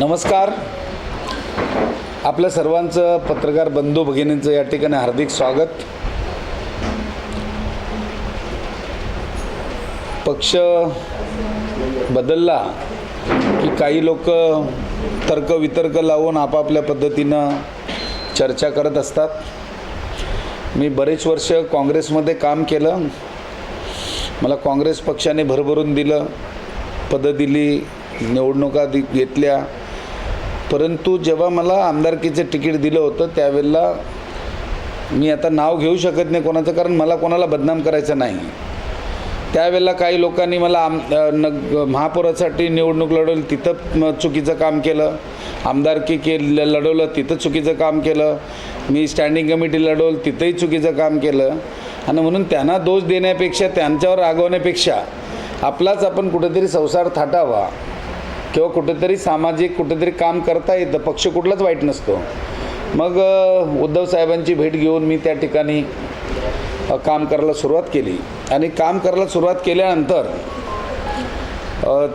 नमस्कार. आपल्या सर्वांचं पत्रकार बंधू भगिनींचं या ठिकाणी हार्दिक स्वागत. पक्ष बदलला की काही लोक तर्क वितर्क लावून आपापल्या पद्धतीनं चर्चा करत असतात. मी बरेच वर्ष काँग्रेसमध्ये काम केलं. मला काँग्रेस पक्षाने भरभरून दिलं. पदं दिली निवडणुका दि घेतल्या. परंतु जेव्हा मला आमदारकीचं तिकीट दिलं होतं त्यावेळेला मी आता नाव घेऊ शकत नाही कोणाचं कारण मला कोणाला बदनाम करायचं नाही. त्यावेळेला काही लोकांनी मला आम न महापौरासाठी निवडणूक लढवली तिथं चुकीचं काम केलं. आमदारकी के लढवलं तिथं चुकीचं काम केलं. मी स्टँडिंग कमिटी लढवलं तिथंही चुकीचं काम केलं. आणि म्हणून त्यांना दोष देण्यापेक्षा त्यांच्यावर रागवण्यापेक्षा आपलाच आपण कुठेतरी संसार थाटावा. किंवा कुठेतरी सामाजिक कुठेतरी काम करता येतं पक्ष कुठलाच वाईट नसतो. मग उद्धव साहेबांची भेट घेऊन मी त्या ठिकाणी काम करायला सुरुवात केली. आणि काम करायला सुरुवात केल्यानंतर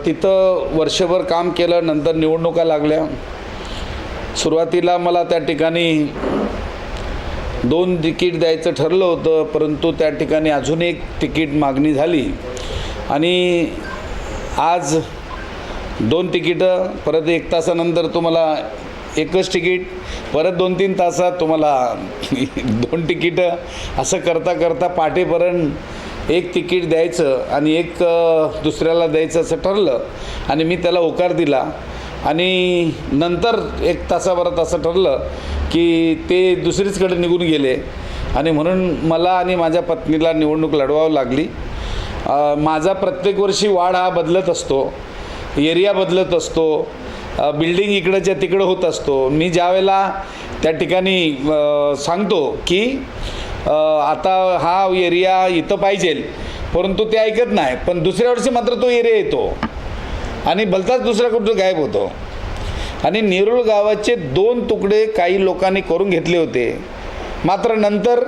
तिथं वर्षभर काम केलं नंतर निवडणुका लागल्या. सुरुवातीला मला त्या ठिकाणी दोन तिकीट द्यायचं ठरलं होतं परंतु त्या ठिकाणी अजून एक तिकीट मागणी झाली. आणि आज दोन तिकीटं परत एक तासानंतर तुम्हाला एकच तिकीट परत दोन तीन तासात तुम्हाला दोन तिकीटं. असं करता करता पाठेपर्यंत एक तिकीट द्यायचं आणि एक दुसऱ्याला द्यायचं असं ठरलं आणि मी त्याला होकार दिला. आणि नंतर एक तासाभरात असं ठरलं की ते दुसरीचकडे निघून गेले. आणि म्हणून मला आणि माझ्या पत्नीला निवडणूक लढवावं लागली. माझा प्रत्येक वर्षी वाढ हा बदलत असतो. एरिया बदलत असतो बिल्डिंग इकडंच्या तिकडं होत असतो. मी ज्यावेळेला त्या ठिकाणी सांगतो की आता हा एरिया इथं पाहिजे परंतु ते ऐकत नाही. पण दुसऱ्या वर्षी मात्र तो एरिया येतो. आणि भलताच दुसरा कुठं गायब होतो. आणि नेरुळ गावाचे दोन तुकडे काही लोकांनी करून घेतले होते. मात्र नंतर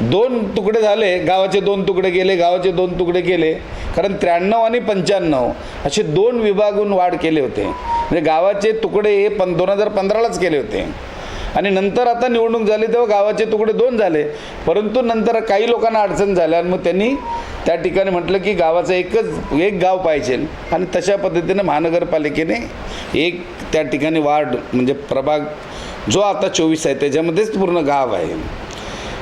दोन तुकडे झाले गावाचे दोन तुकडे गेले गावाचे दोन तुकडे केले कारण त्र्याण्णव आणि पंच्याण्णव असे दोन विभागून वाढ केले होते. म्हणजे गावाचे तुकडे हे पण दोन हजार पंधरालाच केले होते. आणि नंतर आता निवडणूक झाली तेव्हा गावाचे तुकडे दोन झाले. परंतु नंतर काही लोकांना अडचण झाल्या आणि मग त्यांनी त्या ठिकाणी म्हटलं की गावाचं एकच एक गाव पाहिजे. आणि तशा पद्धतीने महानगरपालिकेने एक त्या ठिकाणी वार्ड म्हणजे प्रभाग जो आता चोवीस आहे त्याच्यामध्येच पूर्ण गाव आहे.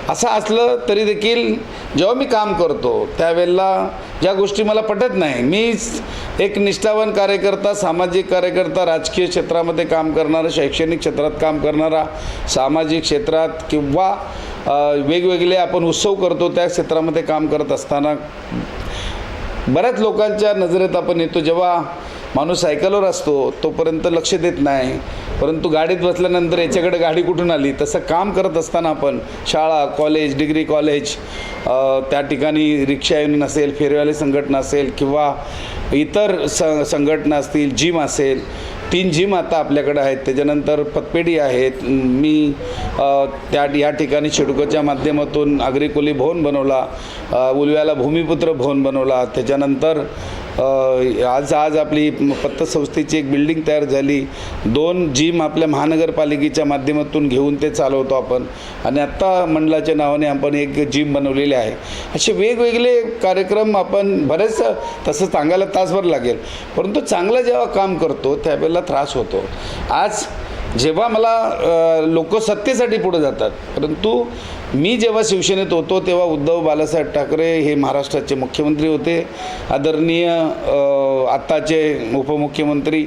असं असलं तरी देखील जेव्हा मी काम करतो त्यावेळेला ज्या गोष्टी मला पटत नाही मी एक निष्ठावान कार्यकर्ता सामाजिक कार्यकर्ता राजकीय क्षेत्रामध्ये काम करणारा शैक्षणिक क्षेत्रात काम करणारा सामाजिक क्षेत्रात किंवा वेगवेगळे आपण उत्सव करतो त्या क्षेत्रामध्ये काम करत असताना बऱ्याच लोकांच्या नजरेत आपण येतो जेव्हा माणूस सायकलवर असतो तोपर्यंत लक्ष देत नाही. परंतु गाडीत बसल्यानंतर याच्याकडे गाडी कुठून आली? तसं काम करत असताना आपण शाळा कॉलेज डिग्री कॉलेज त्या ठिकाणी रिक्षा युनियन असेल फेरवाले संघटना असेल किंवा इतर स संघटना असतील जिम असेल तीन जिम आता आपल्याकडे आहेत. त्याच्यानंतर पतपेढी आहेत. मी त्या या ठिकाणी शेडकोच्या माध्यमातून आग्रिकोली भवन बनवला उलव्याला भूमिपुत्र भवन बनवला. त्याच्यानंतर आज आज आपली पत्तसंस्थेची एक बिल्डिंग तयार झाली. दोन जिम आपल्या महानगरपालिकेच्या माध्यमातून घेऊन ते चालवतो आपण. आणि आत्ता मंडळाच्या नावाने आपण एक जिम बनवलेली आहे. असे वेगवेगळे कार्यक्रम आपण बरेच तसं सांगायला तासभर लागेल. परंतु चांगलं जेव्हा काम करतो त्यावेळेला त्रास होतो. आज जेव्हा मला लोक सत्तेसाठी पुढे जातात परंतु मी जेव्हा शिवसेनेत होतो तेव्हा उद्धव बाळासाहेब ठाकरे हे महाराष्ट्राचे मुख्यमंत्री होते. आदरणीय आत्ताचे उपमुख्यमंत्री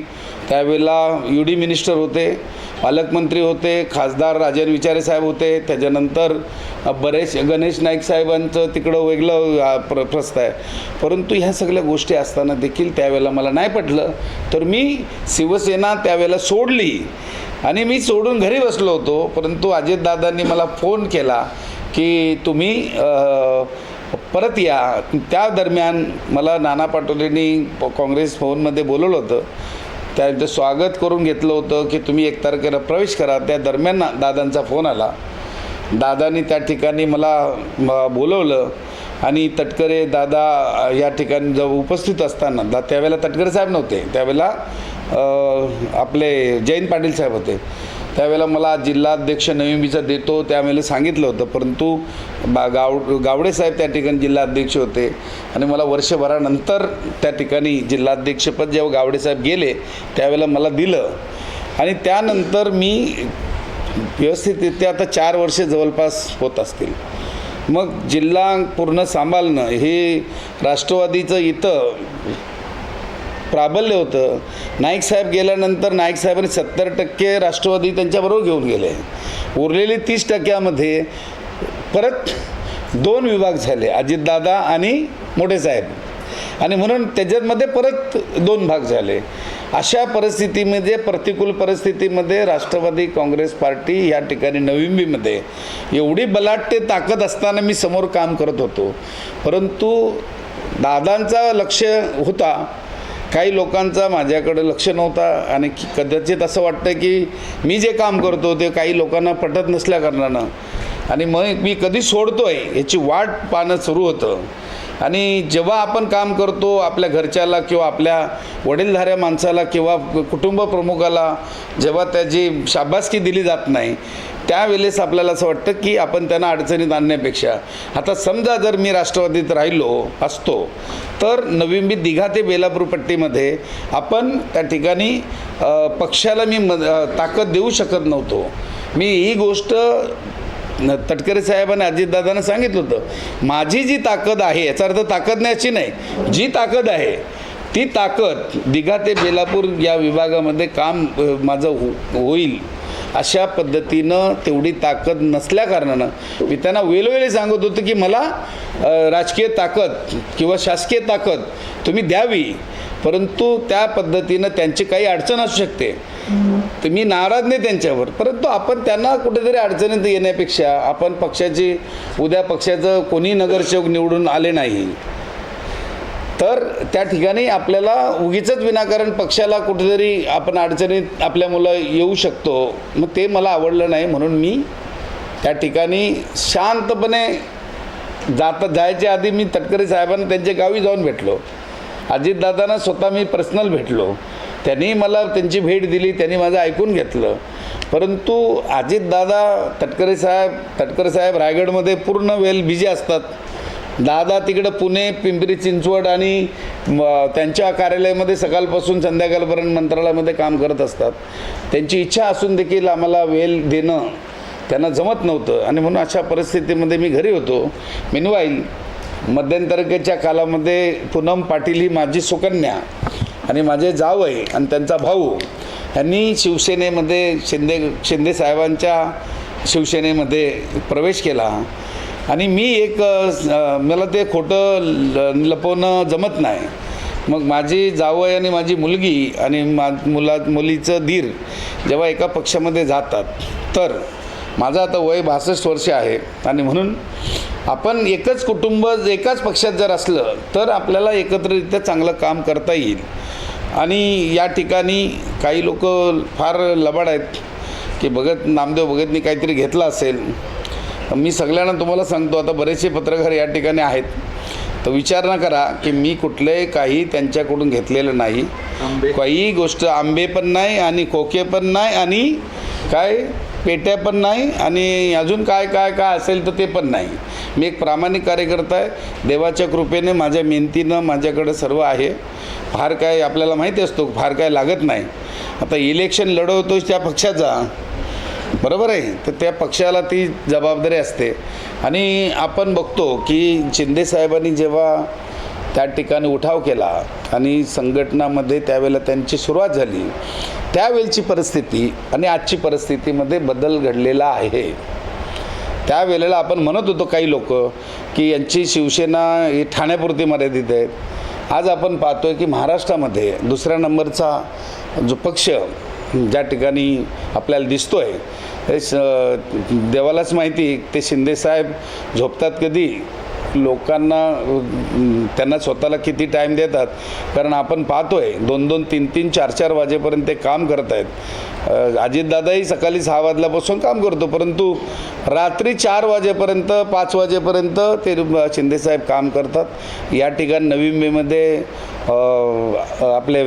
त्यावेळेला यू डी मिनिस्टर होते पालकमंत्री होते खासदार राजन विचारे साहेब होते. त्याच्यानंतर बरेच गणेश नाईक साहेबांचं तिकडं वेगळं प्र प्रस्त आहे. परंतु ह्या सगळ्या गोष्टी असताना देखील त्यावेळेला मला नाही पटलं. तर मी शिवसेना त्यावेळेला सोडली. आणि मी सोडून घरी बसलो होतो परंतु अजितदादांनी मला फोन केला की तुम्ही परत या. त्या दरम्यान मला नाना पाटोलेंनी काँग्रेस भवनमध्ये बोलवलं होतं. त्यांचं स्वागत करून घेतलं होतं की तुम्ही एक तारखेला प्रवेश करा. त्या दरम्यान दादांचा फोन आला. दादानी त्या ठिकाणी मला बोलवलं आणि तटकरे दादा या ठिकाणी जवळ उपस्थित असताना दा त्यावेळेला तटकरे साहेब नव्हते. त्यावेळेला आपले जयंत पाटील साहेब होते. त्यावेळेला मला जिल्हाध्यक्ष नवीमीचा देतो त्यावेळेला सांगितलं होतं. परंतु बा गाव गावडे साहेब त्या ठिकाणी जिल्हाध्यक्ष होते. आणि मला वर्षभरानंतर त्या ठिकाणी जिल्हाध्यक्षपद जेव्हा गावडे साहेब गेले त्यावेळेला मला दिलं. आणि त्यानंतर मी व्यवस्थितरित्या आता चार वर्षे जवळपास होत असतील. मग जिल्हा पूर्ण सांभाळणं हे राष्ट्रवादीचं इथं प्राबल्य होतं. नाईक साहेब गेल्यानंतर नाईक साहेबांनी सत्तर टक्के राष्ट्रवादी त्यांच्याबरोबर घेऊन गेले. उरलेले तीस टक्क्यामध्ये परत दोन विभाग झाले अजितदादा आणि मोठे साहेब. आणि म्हणून त्याच्यामध्ये परत दोन भाग झाले. अशा परिस्थितीमध्ये प्रतिकूल परिस्थितीमध्ये राष्ट्रवादी काँग्रेस पार्टी या ठिकाणी नविंबीमध्ये एवढी बलाट्य ताकद असताना मी समोर काम करत होतो. परंतु दादांचा लक्ष होता. काही लोकांचा माझ्याकडे लक्ष नव्हता आणि कदाचित असं वाटतं की मी जे काम करतो ते काही लोकांना पटत नसल्या कारणानं. आणि मग मी कधी सोडतो आहे याची वाट पाहणं सुरू होतं. आणि जेव्हा आपण काम करतो आपल्या घरच्याला किंवा आपल्या वडीलधाऱ्या माणसाला किंवा कुटुंब प्रमुखाला जेव्हा त्याची शाबासकी दिली जात नाही त्यावेळेस आपल्याला असं वाटतं की आपण त्यांना अडचणीत आणण्यापेक्षा आता समजा जर मी राष्ट्रवादीत राहिलो असतो तर नवीन दिघा ते बेलापूर पट्टीमध्ये आपण त्या ठिकाणी पक्षाला मी म ताकद देऊ शकत नव्हतो. मी ही गोष्ट तटकरे साहेबांनी अजितदादांना सांगितलं होतं माझी जी ताकद आहे याचा अर्थ ताकद न्यायची नाही जी ताकद आहे ती ताकद दिघा ते बेलापूर या विभागामध्ये काम माझं हो होईल. अशा पद्धतीनं तेवढी ताकद नसल्या कारणानं मी त्यांना वेळोवेळी सांगत होतो की मला राजकीय ताकद किंवा शासकीय ताकद तुम्ही द्यावी परंतु त्या पद्धतीनं त्यांची काही अडचण असू शकते. तर मी नाराज नाही त्यांच्यावर परंतु आपण त्यांना कुठेतरी अडचणीत येण्यापेक्षा आपण पक्षाची उद्या पक्षाचं कोणी नगरसेवक निवडून आले नाही तर त्या ठिकाणी आपल्याला उगीच विनाकारण पक्षाला कुठेतरी आपण अडचणीत आपल्या मुलं येऊ शकतो. मग ते मला आवडलं नाही म्हणून मी त्या ठिकाणी शांतपणे जाता जायच्या आधी मी तटकरे साहेबांना त्यांच्या गावी जाऊन भेटलो. अजितदादांना स्वतः मी पर्सनल भेटलो. त्यांनी मला त्यांची भेट दिली त्यांनी माझं ऐकून घेतलं. परंतु अजितदादा तटकरे साहेब तटकरे साहेब रायगडमध्ये पूर्ण वेल बिझी असतात. दादा तिकडं पुणे पिंपरी चिंचवड आणि त्यांच्या कार्यालयामध्ये सकाळपासून संध्याकाळपर्यंत मंत्रालयामध्ये काम करत असतात. त्यांची इच्छा असून देखील आम्हाला वेल देणं त्यांना जमत नव्हतं. आणि म्हणून अशा परिस्थितीमध्ये मी घरी होतो. मिनवाईल मध्यंतरकेच्या कालामध्ये पूनम पाटील ही माझी सुकन्या आणि माझे जाव आहे आणि त्यांचा भाऊ यांनी शिवसेनेमध्ये शिंदे शिंदे साहेबांच्या शिवसेनेमध्ये प्रवेश केला. आणि मी एक मला ते खोटं ल- लपवणं जमत नाही. मग माझी जावई आणि माझी मुलगी आणि मा मुला मुलीचं धीर जेव्हा एका पक्षामध्ये जातात तर माझं आता वय बासष्ट वर्ष आहे आणि म्हणून आपण एकच कुटुंब एकाच पक्षात जर असलं तर आपल्याला एकत्ररित्या चांगलं काम करता येईल. आणि या ठिकाणी काही लोक फार लबाड आहेत की भगत नामदेव भगतनी काहीतरी घेतलं असेल मी सगळ्यांना तुम्हाला सांगतो आता बरेचसे पत्रकार या ठिकाणी आहेत. तर विचार न करा की मी कुठले काही त्यांच्याकडून घेतलेलं नाही. काही गोष्ट आंबे पण नाही आणि खोके पण नाही आणि काय पेट्या पण नाही आणि अजून काय काय काय असेल तर ते पण नाही. मी एक प्रामाणिक कार्यकर्ता आहे. देवाच्या कृपेने माझ्या मेहनतीनं माझ्याकडे सर्व आहे. फार काय आपल्याला माहिती असतो फार काय लागत नाही. आता इलेक्शन लढवतोच त्या पक्षाचा. बरोबर आहे. तर त्या पक्षाला ती जबाबदारी असते. आणि आपण बघतो की शिंदे साहेबांनी जेव्हा त्या ठिकाणी उठाव केला आणि संघटनामध्ये त्यावेळेला त्यांची सुरुवात झाली त्यावेळची परिस्थिती आणि आजची परिस्थितीमध्ये बदल घडलेला आहे. त्यावेळेला आपण म्हणत होतो काही लोक की यांची शिवसेना ही ठाण्यापुरती मर्यादित आहेत आज आपण पाहतोय की महाराष्ट्रामध्ये दुसऱ्या नंबरचा जो पक्ष ज्या ठिकाणी आपल्याला दिसतो आहे हे स देवालाच माहिती ते शिंदेसाहेब झोपतात कधी? लोकांना त्यांना स्वतःला किती टाईम देतात? कारण आपण पाहतोय दोन दोन तीन तीन चार चार वाजेपर्यंत ते काम करत आहेत अजितदादाही सकाळी सहा वाजल्यापासून काम करतो परंतु रात्री चार वाजेपर्यंत पाच वाजेपर्यंत ते शिंदेसाहेब काम करतात. या ठिकाणी नवी मेमध्ये आपले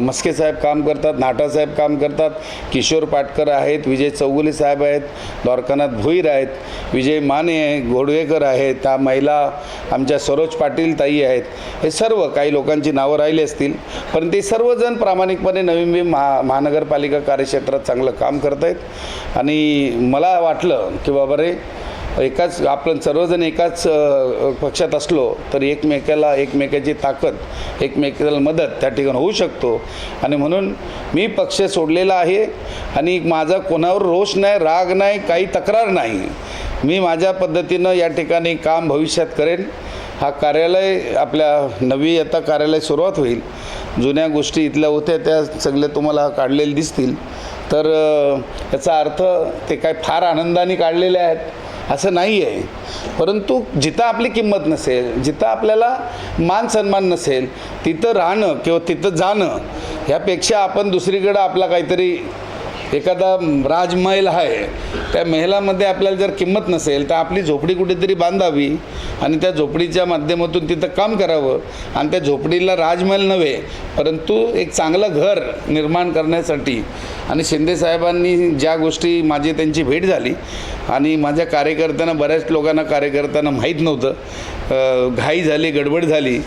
मस्के साहेब काम करतात नाटासाहेब काम करतात किशोर पाटकर आहेत विजय चौगुले साहेब आहेत द्वारकानाथ भोईर आहेत विजय माने आहे घोडवेकर आहेत त्या महिला आमच्या सरोज पाटील ताई आहेत. हे सर्व काही लोकांची नावं राहिली असतील पण ते सर्वजण प्रामाणिकपणे नवीन नवीन महा महानगरपालिका कार्यक्षेत्रात चांगलं काम करत आहेत आणि मला वाटलं की बाबा रे एकाच आपण सर्वजण एकाच पक्षात असलो तर एकमेकाला एकमेकाची ताकद एकमेकाला मदत त्या ठिकाणी होऊ शकतो. आणि म्हणून मी पक्ष सोडलेला आहे आणि माझा कोणावर रोष नाही राग नाही काही तक्रार नाही. मी माझ्या पद्धतीनं या ठिकाणी काम भविष्यात करेन. हा कार्यालय आपल्या नवी आता कार्यालय सुरुवात होईल. जुन्या गोष्टी इथल्या होत्या त्या सगळ्या तुम्हाला काढलेल्या दिसतील. तर याचा अर्थ ते काय फार आनंदाने काढलेले आहेत. असं नाही आहे परंतु जिथं आपली किंमत नसेल जिथं आपल्याला मान सन्मान नसेल तिथं राहणं किंवा तिथं जाणं ह्यापेक्षा आपण दुसरीकडं आपला काहीतरी एखादा राजमहल आहे त्या महलामध्ये आपल्याला जर किंमत नसेल तर आपली झोपडी कुठेतरी बांधावी आणि त्या झोपडीच्या माध्यमातून तिथं काम करावं. आणि त्या झोपडीला राजमहल नव्हे परंतु एक चांगलं घर निर्माण करण्यासाठी. आणि शिंदेसाहेबांनी ज्या गोष्टी माझी त्यांची भेट झाली आणि माझ्या कार्यकर्त्यांना बऱ्याच लोकांना कार्यकर्त्यांना माहीत नव्हतं. घाई झाली गडबड झाली.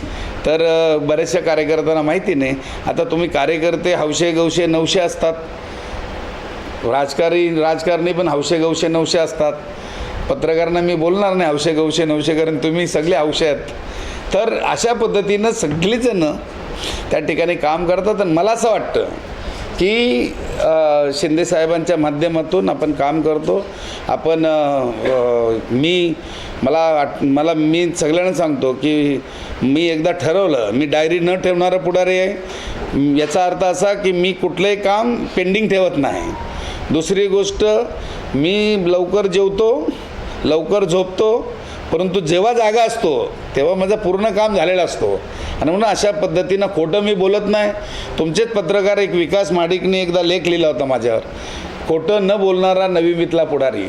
तर बऱ्याचशा कार्यकर्त्यांना माहिती नाही. आता तुम्ही कार्यकर्ते हौशे गवशे नवशे असतात. राजकारी राजकारणी पण हौशे गवशे नवशे असतात. पत्रकारांना मी बोलणार नाही हौशे गवशे नवशे कारण तुम्ही सगळे हौशे आहेत. तर अशा पद्धतीनं सगळीजणं त्या ठिकाणी काम करतात आणि मला असं वाटतं की शिंदेसाहेबांच्या शिंदे साहेबांच्या माध्यमातून आपण काम करतो. आपण मी मला आठ- मला मी सगळ्यांना सांगतो की मी एकदा ठरवलं मी डायरी न ठेवणारा पुढारी आहे. याचा अर्थ असा की मी कुठलंही काम पेंडिंग ठेवत नाही. दुसरी गोष्ट मी लवकर जेवतो लवकर झोपतो परंतु जेव्हा जागा असतो तेव्हा माझं पूर्ण काम झालेलं असतो. आणि म्हणून अशा पद्धतीनं खोटं मी बोलत नाही. तुमचेच पत्रकार एक विकास माडिकने एकदा लेख लिहिला होता माझ्यावर. खोटं न बोलणारा नवी मितला पुढारी.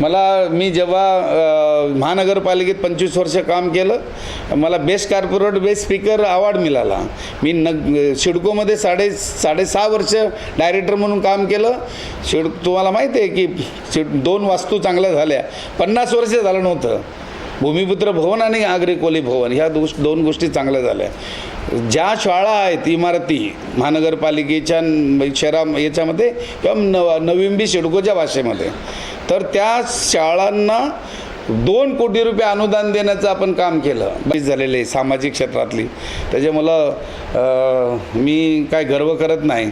मला मी जेव्हा महानगरपालिकेत पंचवीस वर्ष काम केलं मला best corporate best speaker award मिळाला. मी न शिडकोमध्ये साडे साडेसहा वर्ष डायरेक्टर म्हणून काम केलं. शिड तुम्हाला माहिती आहे की शिड दोन वास्तू चांगल्या झाल्या. पन्नास वर्ष झालं नव्हतं. भूमिपुत्र भवन आणि आग्रे कोली भवन ह्या दोष दोन गोष्टी चांगल्या झाल्या. ज्या शाळा आहेत इमारती महानगरपालिकेच्या शहरा याच्यामध्ये किंवा नव नविंबी शिडकोच्या भाषेमध्ये तर त्या शाळांना दोन कोटी रुपये अनुदान देण्याचं आपण काम केलं. बरीच झालेलं आहे सामाजिक क्षेत्रातली. त्याच्यामुळं मला मी काय गर्व करत नाही.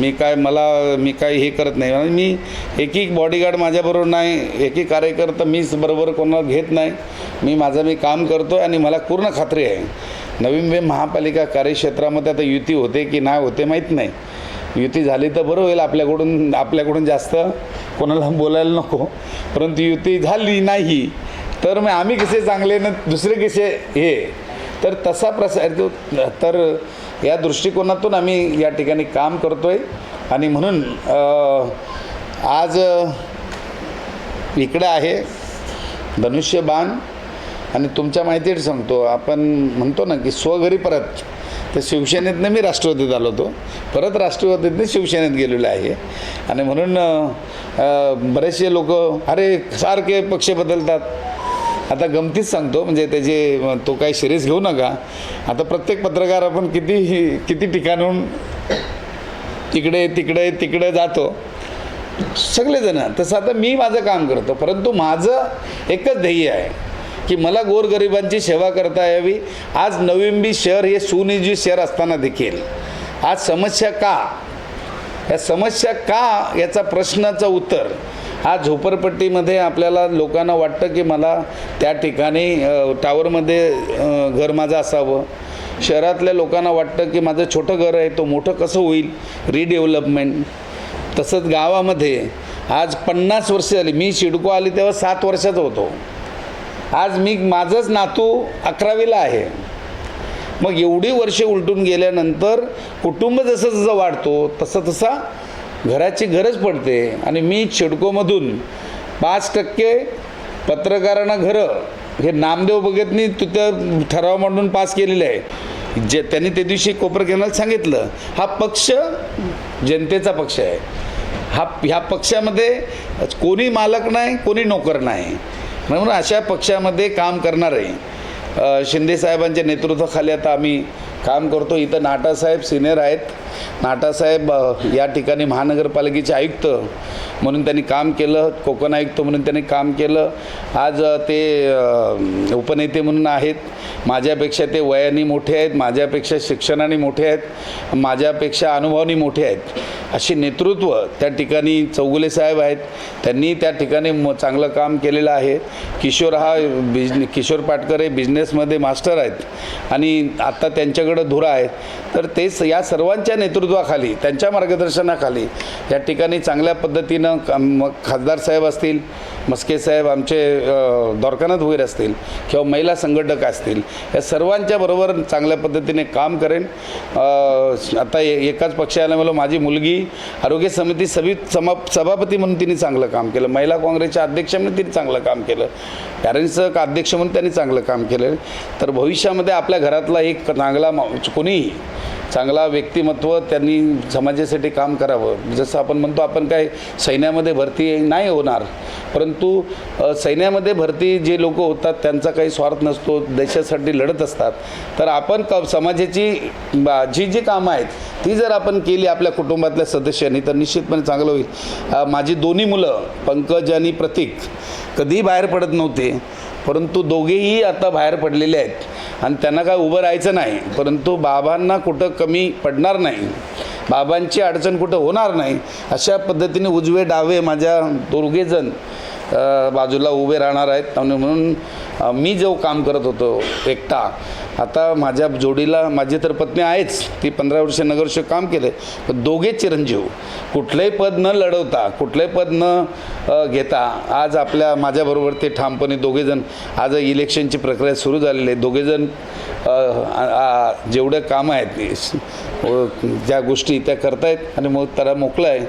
मी काय मला मी काय हे करत नाही. मी एक एक बॉडीगार्ड माझ्याबरोबर नाही एक एक कार्यकर्ता मीच बरोबर कोणाला घेत नाही. मी माझं मी काम करतो आणि मला पूर्ण खात्री आहे. नवीन वे महापालिका कार्यक्षेत्रामध्ये आता युती होते की नाही होते माहीत नाही. युती झाली तर बरं होईल आपल्याकडून आपल्याकडून जास्त. कोणाला बोलायला नको. परंतु युती झाली नाही तर मग आम्ही कसे चांगले ना दुसरे कसे हे? तर तसा प्रसार तर या दृष्टिकोनातून आम्ही या ठिकाणी काम करतो आहे आणि म्हणून आज इकडं आहे धनुष्यबाण. आणि तुमच्या माहितीत सांगतो आपण म्हणतो ना की स्वघरी परत. तर शिवसेनेतनं मी राष्ट्रवादीत आलो होतो. परत राष्ट्रवादीतनं शिवसेनेत गेलेलो आहे. आणि म्हणून बरेचसे लोक अरे सारखे पक्ष बदलतात. आता गमतीच सांगतो म्हणजे त्याचे तो काही सिरियस घेऊ नका. आता प्रत्येक पत्रकार आपण किती किती ठिकाणून तिकडे तिकडे तिकडे जातो सगळेजणं. तसं आता मी माझं काम करतो परंतु माझं एकच ध्येय आहे. की मला गोरगरिबांची सेवा करता यावी. आज नविंबी शहर हे सुनियोजित शहर असताना देखील. आज समस्या का? या समस्या का? याचा प्रश्नाचं उत्तर. आज झोपडपट्टीमध्ये आपल्याला लोकांना वाटतं की मला त्या ठिकाणी टावरमध्ये घर माझं असावं. शहरातल्या लोकांना वाटतं की माझं छोटं घर आहे तो मोठं कसं होईल? रिडेव्हलपमेंट तसंच गावामध्ये आज पन्नास वर्ष झाली. मी शिडको आली तेव्हा सात वर्षाचा होतो. आज मी माझंच नातू अकरावीला आहे. मग एवढी वर्षे उलटून गेल्यानंतर कुटुंब जसं जसं वाढतो तसं तसा घराची गरज पडते. आणि मी छिडकोमधून पाच टक्के पत्रकारांना घरं हे नामदेव भगतनी तिथं ठराव मांडून पास केलेले आहे. जे त्यांनी त्या दिवशी कोपरखेरणाला सांगितलं हा पक्ष जनतेचा पक्ष आहे. हा ह्या पक्षामध्ये कोणी मालक नाही कोणी नोकर नाही. म्हणून अशा पक्षामध्ये काम करणारे आहे शिंदे साहेबांच्या नेतृत्वाखाली आता आम्ही काम करतो. इथं नाटासाहेब सिनियर आहेत. नाटासाहेब या ठिकाणी महानगरपालिकेचे आयुक्त म्हणून त्यांनी काम केलं कोकण आयुक्त म्हणून त्यांनी काम केलं. आज ते उपनेते म्हणून आहेत. माझ्यापेक्षा ते वयाने मोठे आहेत माझ्यापेक्षा शिक्षणाने मोठे आहेत माझ्यापेक्षा अनुभवाने मोठे आहेत. असे नेतृत्व त्या ठिकाणी चौगुले साहेब आहेत. त्यांनी त्या ठिकाणी म चांगलं काम केलेलं आहे. किशोर हा बिजने किशोर पाटकर हे बिझनेसमध्ये मास्टर आहेत. आणि आत्ता त्यांच्याकडं धुरा आहे. तर ते स- या सर्वांच्या नेतृत्वाखाली त्यांच्या मार्गदर्शनाखाली या ठिकाणी चांगल्या पद्धतीनं खासदार साहेब असतील मस्के साहेब आमचे अ, द्वारकानाथ वगैरे असतील किंवा महिला संघटक असतील या सर्वांच्या बरोबर चांगल्या पद्धतीने काम करेन. आता एकाच पक्षाला मला माझी मुलगी आरोग्य समिती सभी समा सभापती म्हणून तिने चांगलं काम केलं. महिला काँग्रेसच्या अध्यक्ष म्हणून तिने चांगलं काम केलं. पॅरेंट्सचं का अध्यक्ष म्हणून त्यांनी चांगलं काम केलं. तर भविष्यामध्ये आपल्या घरातला एक चांगला मा- कोणीही चांगला व्यक्तिमत्व त्यांनी समाजासाठी काम करावं. जसं आपण म्हणतो आपण काय सैन्यामध्ये भरती नाही होणार. परंतु सैन्यामध्ये भरती जे लोक होतात त्यांचा काही स्वार्थ नसतो देशासाठी लढत असतात. तर आपण क समाजाची बा- जी जी कामं आहेत ती जर आपण केली आपल्या कुटुंबातल्या सदस्यांनी तर निश्चितपणे चांगलं होईल. माझी दोन्ही मुलं पंकज आणि प्रतीक कधीही बाहेर पडत नव्हते. परंतु दोघेही आता बाहेर पडलेले आहेत. आणि त्यांना काय उभं राहायचं नाही. परंतु बाबांना कुठं कमी पडणार नाही. बाबांची अडचण कुठं होणार नाही. अशा पद्धतीने उजवे डावे माझ्या दोघेजण बाजूला उभे राहणार आहेत. आणि म्हणून मी जो काम करत होतो एकटा आता माझ्या जोडीला माझी तर पत्नी आहेच ती पंधरा वर्ष नगरसेवक काम केले पण दोघे चिरंजीव. कुठलंही पद न लढवता कुठलंही पद न घेता आज आपल्या माझ्याबरोबर ते ठामपणे दोघेजण आज इलेक्शनची प्रक्रिया सुरू झालेली आहे. दोघेजण जेवढं कामं आहेत ज्या गोष्टी त्या करतायत आणि मग त्याला मोकळं आहे.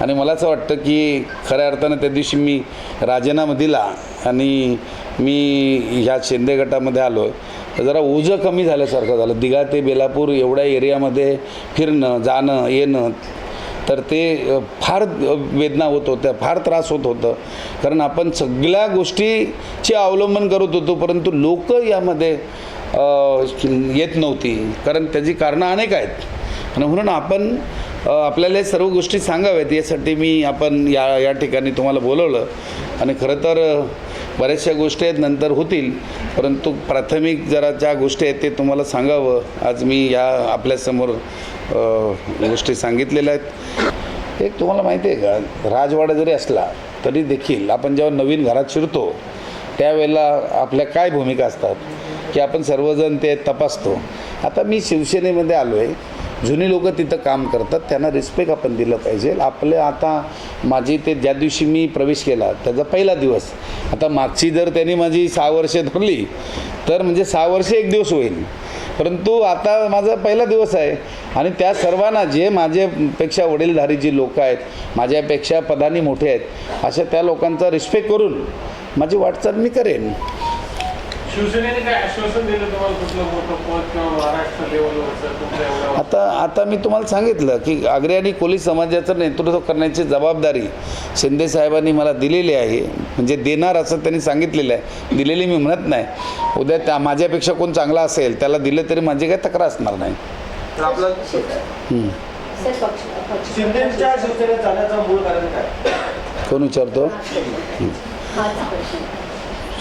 आणि मला असं वाटतं की खऱ्या अर्थानं त्या दिवशी मी राजीनामा दिला आणि मी ह्या शिंदे गटामध्ये आलो तर जरा ओझं कमी झाल्यासारखं झालं. दिघा ते बेलापूर एवढ्या एरियामध्ये फिरणं जाणं येणं तर ते फार वेदना होत होत्या. फार त्रास होत होतं. कारण आपण सगळ्या गोष्टीचे अवलंबन करत होतो परंतु लोक यामध्ये येत नव्हती. कारण त्याची कारणं अनेक आहेत. आणि म्हणून आपण आपल्याला सर्व गोष्टी सांगाव्यात यासाठी मी आपण या या ठिकाणी तुम्हाला बोलवलं. आणि खरं तर बऱ्याचशा गोष्टी आहेत नंतर होतील. परंतु प्राथमिक जरा ज्या गोष्टी आहेत ते तुम्हाला सांगावं. आज मी या आपल्यासमोर गोष्टी सांगितलेल्या आहेत. एक तुम्हाला माहिती आहे का? राजवाडा जरी असला तरी देखील आपण जेव्हा नवीन घरात शिरतो त्यावेळेला आपल्या काय भूमिका असतात? की आपण सर्वजण ते तपासतो. आता मी शिवसेनेमध्ये आलो आहे जुनी लोक तिथं काम करतात त्यांना रिस्पेक्ट आपण दिलं पाहिजे. आपले आता माझी ते ज्या दिवशी मी प्रवेश केला त्याचा पहिला दिवस. आता मागची जर त्यांनी माझी सहा वर्षे धरली तर म्हणजे सहा वर्षे एक दिवस होईल. परंतु आता माझा पहिला दिवस आहे आणि त्या सर्वांना जे माझ्यापेक्षा वडीलधारी जी लोकं आहेत माझ्यापेक्षा पदानी मोठे आहेत अशा त्या लोकांचा रिस्पेक्ट करून माझी वाटचाल मी करेन. शिवसेनेने काय आश्वासन दिलं तुम्हाला कुठलं मोठं पद किंवा महाराष्ट्र लेवलवरचं तुमच्या आता आता मी तुम्हाला सांगितलं की आग्रे आणि कोली समाजाचं नेतृत्व करण्याची जबाबदारी शिंदे साहेबांनी मला दिलेली आहे. म्हणजे देणार असं त्यांनी सांगितलेलं आहे. दिलेली मी म्हणत नाही. उद्या त्या माझ्यापेक्षा कोण चांगला असेल त्याला दिलं तरी माझी काही तक्रार असणार नाही. तर आपलं हं. सर पक्ष पक्ष शिंदेच्या शिवसेनेत जाण्याचं मूळ कारण काय? कोण विचारतो? हाच प्रश्न.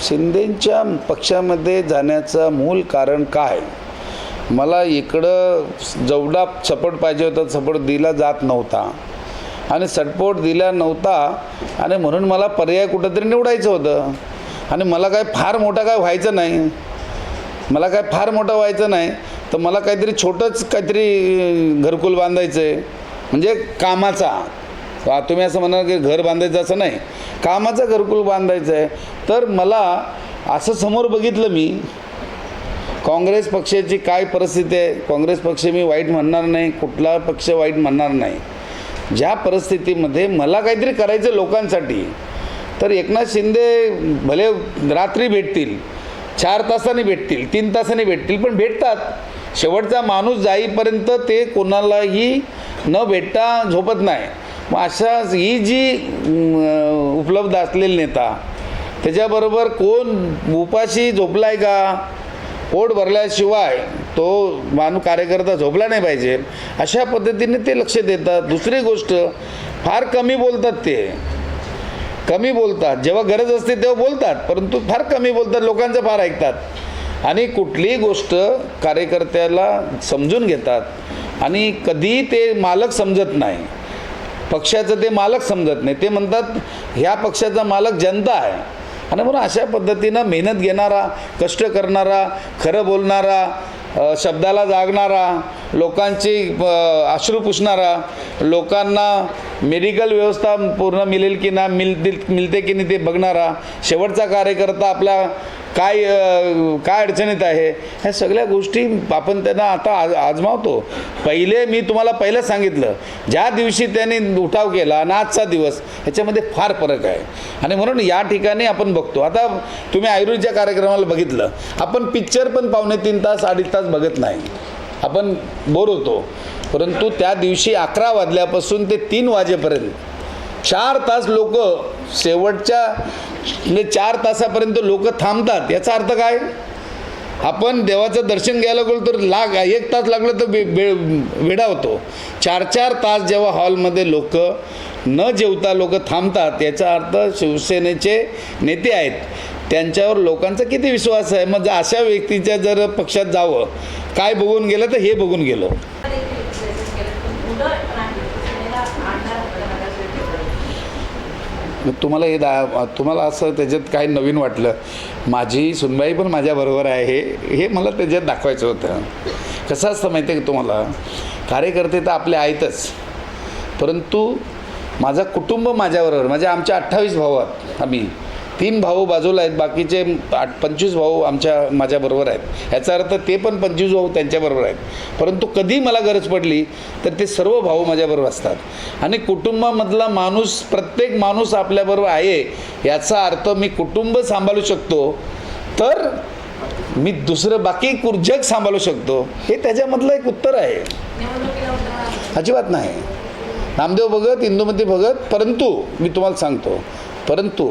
शिंदेंच्या पक्षामध्ये जाण्याचं मूल कारण काय? मला इकडं जेवढा सपोर्ट पाहिजे होता सपोर्ट दिला जात नव्हता. आणि सपोर्ट दिला नव्हता आणि म्हणून मला पर्याय कुठंतरी निवडायचं होतं. आणि मला काय फार मोठा काय व्हायचं नाही. मला काय फार मोठं व्हायचं नाही तर मला काहीतरी छोटंच काहीतरी घरकुल बांधायचं आहे म्हणजे कामाचा. तुम्ही असं म्हणाल की घर बांधायचं असं नाही. कामाचं घरकुल बांधायचं आहे तर मला असं समोर बघितलं मी काँग्रेस पक्षाची काय परिस्थिती आहे? काँग्रेस पक्ष मी वाईट म्हणणार नाही कुठला पक्ष वाईट म्हणणार नाही. ज्या परिस्थितीमध्ये मला काहीतरी करायचं लोकांसाठी तर एकनाथ शिंदे भले रात्री भेटतील चार तासांनी भेटतील तीन तासांनी भेटतील पण भेटतात. शेवटचा माणूस जाईपर्यंत ते कोणालाही न भेटता झोपत नाही. मग अशा ही जी उपलब्ध असलेले नेता त्याच्याबरोबर कोण उपाशी झोपलाय का? पोट भरल्याशिवाय तो माणूस कार्यकर्ता झोपला नाही पाहिजे. अशा पद्धतीने ते लक्ष देतात. दुसरी गोष्ट फार कमी बोलतात ते. कमी बोलतात. जेव्हा गरज असते तेव्हा बोलतात परंतु फार कमी बोलतात लोकांचं फार ऐकतात. आणि कुठलीही गोष्ट कार्यकर्त्याला समजून घेतात. आणि कधी ते मालक समजत नाही. पक्षाचं ते मालक समजत नाही. ते म्हणतात ह्या पक्षाचा मालक जनता आहे. आणि म्हणून अशा पद्धतीनं मेहनत घेणारा कष्ट करणारा खरं बोलणारा शब्दाला जागणारा लोकांची अश्रू पुसणारा लोकांना मेडिकल व्यवस्था पूर्ण मिळेल की ना मिळतील मिळते की नाही ते बघणारा शेवटचा कार्यकर्ता आपला काय काय अडचणीत आहे? ह्या सगळ्या गोष्टी आपण त्यांना आता आज आजमावतो. पहिले मी तुम्हाला पहिलं सांगितलं ज्या दिवशी त्यांनी उठाव केला आणि आजचा दिवस ह्याच्यामध्ये फार फरक आहे. आणि म्हणून या ठिकाणी आपण बघतो. आता तुम्ही आयुर्वेदच्या कार्यक्रमाला बघितलं आपण पिक्चर पण पावणे तीन तास अडीच तास बघत नाही. आपण बोर होतो. परंतु त्या दिवशी अकरा वाजल्यापासून ते तीन वाजेपर्यंत चार तास लोक शेवटच्या म्हणजे चार तासापर्यंत लोक थांबतात. याचा अर्थ काय? आपण देवाचं दर्शन घ्यायला गेलो तर लाग एक तास लागलं तर बे वेडा होतो. चार चार तास जेव्हा हॉलमध्ये लोक न जेवता लोक थांबतात याचा अर्थ शिवसेनेचे नेते आहेत. त्यांच्यावर लोकांचा किती विश्वास आहे? मग जर अशा व्यक्तीच्या जर पक्षात जावं काय बघून गेलं तर हे बघून गेलो मग तुम्हाला हे दा तुम्हाला असं त्याच्यात काही नवीन वाटलं? माझी सुनबाई पण माझ्याबरोबर आहे. हे हे मला त्याच्यात दाखवायचं होतं. कसं असतं माहिती आहे का तुम्हाला? कार्यकर्ते तर आपले आहेतच परंतु माझं कुटुंब माझ्याबरोबर म्हणजे आमच्या अठ्ठावीस भाऊ आहात आम्ही. तीन भाऊ बाजूला आहेत बाकीचे आठ पंचवीस भाऊ आमच्या माझ्याबरोबर आहेत. ह्याचा अर्थ ते पण पंचवीस भाऊ त्यांच्याबरोबर आहेत. परंतु कधी मला गरज पडली तर ते सर्व भाऊ माझ्याबरोबर असतात. आणि कुटुंबामधला माणूस प्रत्येक माणूस आपल्याबरोबर आहे याचा अर्थ मी कुटुंब सांभाळू शकतो तर मी दुसरं बाकी जग सांभाळू शकतो. हे त्याच्यामधलं एक उत्तर आहे. अजिबात नाही. नामदेव भगत इंदुमती भगत परंतु मी तुम्हाला सांगतो परंतु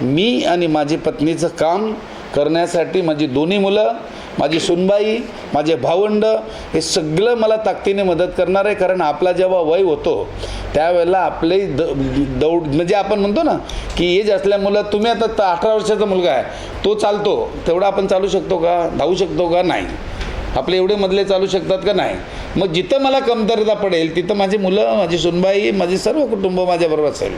मी आणि माझी पत्नीचं काम करण्यासाठी माझी दोन्ही मुलं माझी सुनबाई माझे भावंड हे सगळं मला ताकदीने मदत करणार आहे. कारण आपला जेव्हा वय होतो त्यावेळेला आपले द दौड म्हणजे आपण म्हणतो ना की एज असल्यामुळं तुम्ही आता त- अठरा वर्षाचा मुलगा आहे तो चालतो. तेवढा आपण चालू शकतो का? धावू शकतो का? नाही. आपले एवढे मधले चालू शकतात का? नाही. मग जिथं मला कमतरता पडेल तिथं माझी मुलं माझी सुनबाई माझे सर्व कुटुंब माझ्याबरोबर असेल.